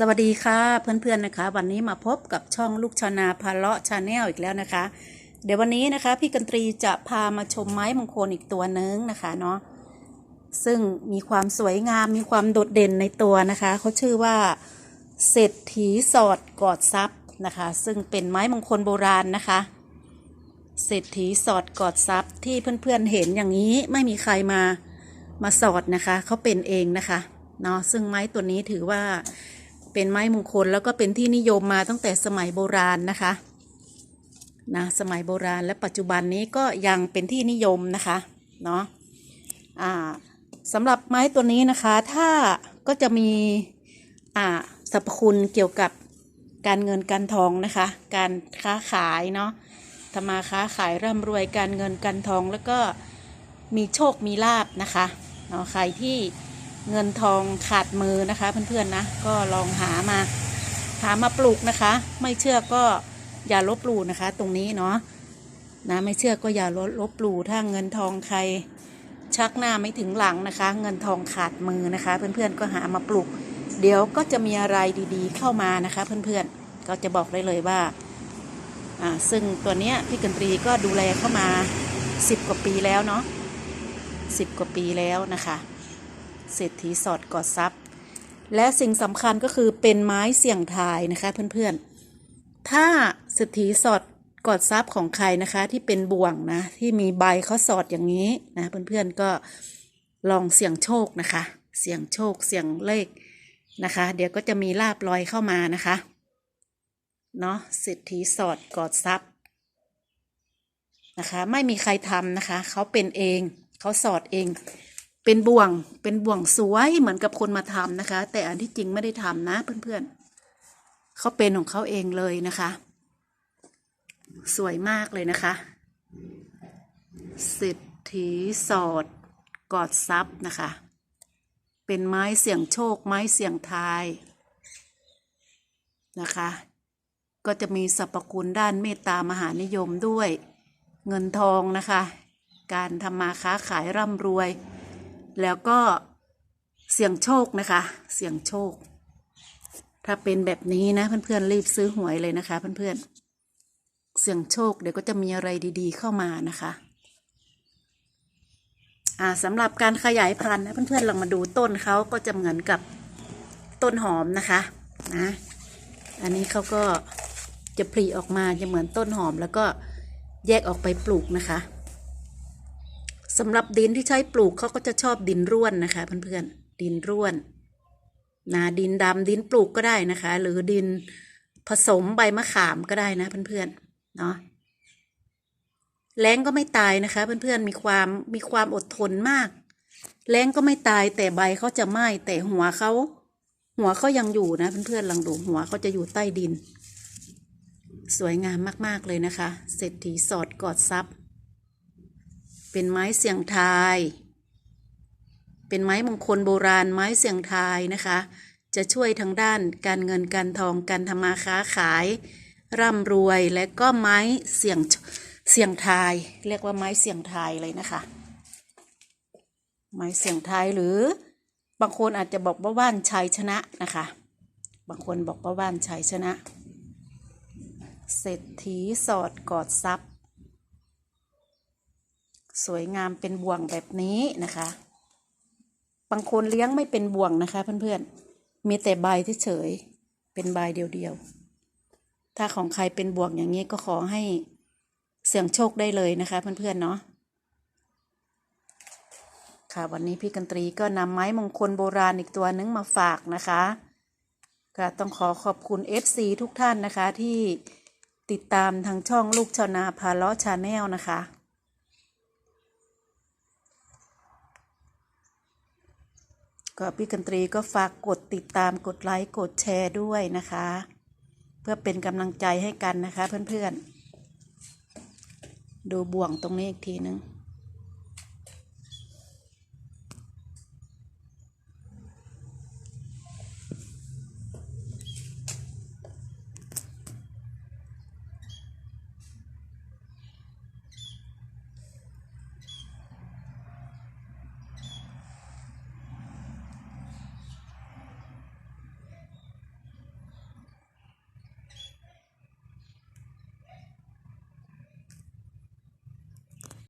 สวัสดีค่ะเพื่อนๆนะคะ วันนี้มาพบกับช่องลูกชาวนาพาเลาะชาแนลอีกแล้วนะคะ เดี๋ยววันนี้นะคะพี่กันตรีจะพามาชมไม้มงคลอีกตัวนึงนะคะเนาะซึ่งมีความสวยงามมีความโดดเด่นในตัวนะคะเขาชื่อว่าเศรษฐีสอดกอดทรัพย์นะคะ ซึ่งเป็นไม้มงคลโบราณนะคะเศรษฐีสอดกอดทรัพย์ที่เพื่อนๆเห็นอย่างนี้ไม่มีใครมามาสอดนะคะเขาเป็นเองนะคะเนาะซึ่งไม้ตัวนี้ถือว่า เป็นไม้มงคลแล้วก็เป็นที่นิยมมาตั้งแต่สมัยโบราณนะคะนะสมัยโบราณและปัจจุบันนี้ก็ยังเป็นที่นิยมนะคะเนาะอ่าสำหรับไม้ตัวนี้นะคะ ถ้าก็จะมีอ่าสรรพคุณเกี่ยวกับการเงินการทองนะคะ การค้าขายเนาะทำมาค้าขายร่ำรวยการเงินการทองแล้วก็มีโชคมีลาบนะคะเนาะใครที่ เงินทองขาดมือนะคะ เพื่อนๆนะก็ลองหามาหามาปลูกนะคะ ไม่เชื่อก็อย่าลบหลู่นะคะ ตรงนี้เนาะนะไม่เชื่อก็อย่าลบลบหลู่ถ้าเงินทองใคร ชักหน้าไม่ถึงหลังนะคะ เงินทองขาดมือนะคะ เพื่อนๆก็หามาปลูก เดี๋ยวก็จะมีอะไรดีๆ เข้ามานะคะ เพื่อนๆก็จะบอกได้เลยว่าอ่าซึ่งตัวเนี้ยพี่กันตรีก็ดูแลเข้ามาสิบกว่าปีแล้วเนาะสิบกว่าปีแล้วนะคะ เศรษฐีสอดกอดทรัพย์ และสิ่งสำคัญก็คือเป็นไม้เสี่ยงทายนะคะเพื่อนๆ ถ้าเศรษฐีสอดกอดทรัพย์ของใครนะคะที่เป็นบ่วงนะที่มีใบเขาสอดอย่างนี้นะเพื่อนๆก็ลองเสี่ยงโชคนะคะ เสี่ยงโชคเสี่ยงเลขนะคะ เดี๋ยวก็จะมีลาบลอยเข้ามานะคะเนาะเศรษฐีสอดกอดทรัพย์นะคะ ไม่มีใครทำนะคะ เขาเป็นเอง เขาสอดเอง เป็นบ่วงเป็นบ่วงสวยเหมือนกับคนมาทำนะคะ แต่อันที่จริงไม่ได้ทำนะเพื่อนๆเขาเป็นของเขาเองเลยนะคะ สวยมากเลยนะคะเศรษฐีสอดกอดทรัพย์นะคะ เป็นไม้เสี่ยงโชค ไม้เสี่ยงทายนะคะ ก็จะมีสรรพคุณด้านเมตตามหานิยมด้วย เงินทองนะคะ การทำมาค้าขายร่ำรวย แล้วก็เสี่ยงโชคนะคะ เสี่ยงโชค ถ้าเป็นแบบนี้นะเพื่อนๆรีบซื้อหวยเลยนะคะ เพื่อนๆเสี่ยงโชคเดี๋ยวก็จะมีอะไรดี ๆ เข้ามานะคะอ่าสำหรับการขยายพันธุ์นะเพื่อนๆลองมาดูต้นเขาก็จะเหมือนกับต้นหอมนะคะนะอันนี้เขาก็จะผลิออกมาจะเหมือนต้นหอมแล้วก็แยกออกไปปลูกนะคะ สำหรับดินที่ใช้ปลูกเขาก็จะชอบดินร่วนนะคะ เพื่อนๆ ดินร่วนนะดินดำดินปลูกก็ได้นะคะ หรือดินผสมใบมะขามก็ได้นะเพื่อนๆเนาะแรงก็ไม่ตายนะคะ เพื่อนๆมีความมีความอดทนมากแรงก็ไม่ตายแต่ใบเขาจะไหม้แต่หัวเขาหัวเขายังอยู่นะเพื่อนๆลองดูหัวเขาจะอยู่ใต้ดิน สวยงามมากๆเลยนะคะ เศรษฐีสอดกอดทรัพย์ เป็นไม้เสียงทาย เป็นไม้มงคลโบราณไม้เสียงทายนะคะ จะช่วยทางด้านการเงินการทองการทำมาค้าขาย ร่ำรวยและก็ไม้เสียงเสียงทาย เรียกว่าไม้เสียงทายเลยนะคะ ไม้เสียงทายหรือบางคนอาจจะบอกว่าว่านชัยชนะนะคะ บางคนบอกว่าว่านชัยชนะ เศรษฐีสอดกอดทรัพย์ สวยงามเป็นบ่วงแบบนี้นะคะ บางคนเลี้ยงไม่เป็นบ่วงนะคะ เพื่อนๆ มีแต่ใบที่เฉยเป็นใบเดียวๆ ถ้าของใครเป็นบ่วงอย่างนี้ก็ขอให้เสี่ยงโชคได้เลยนะคะเพื่อนๆเนาะค่ะวันนี้พี่กันตรีก็นำไม้มงคลโบราณอีกตัวนึงมาฝากนะคะก็ต้องขอขอบคุณ FC ทุกท่านนะคะที่ติดตามทางช่องลูกชาวนาพาเลาะชาแนลนะคะ ก็พี่กันตรีก็ฝากกดติดตามกดไลค์กดแชร์ด้วยนะคะ เพื่อเป็นกำลังใจให้กันนะคะเพื่อนๆ ดูบ่วงตรงนี้อีกทีนึง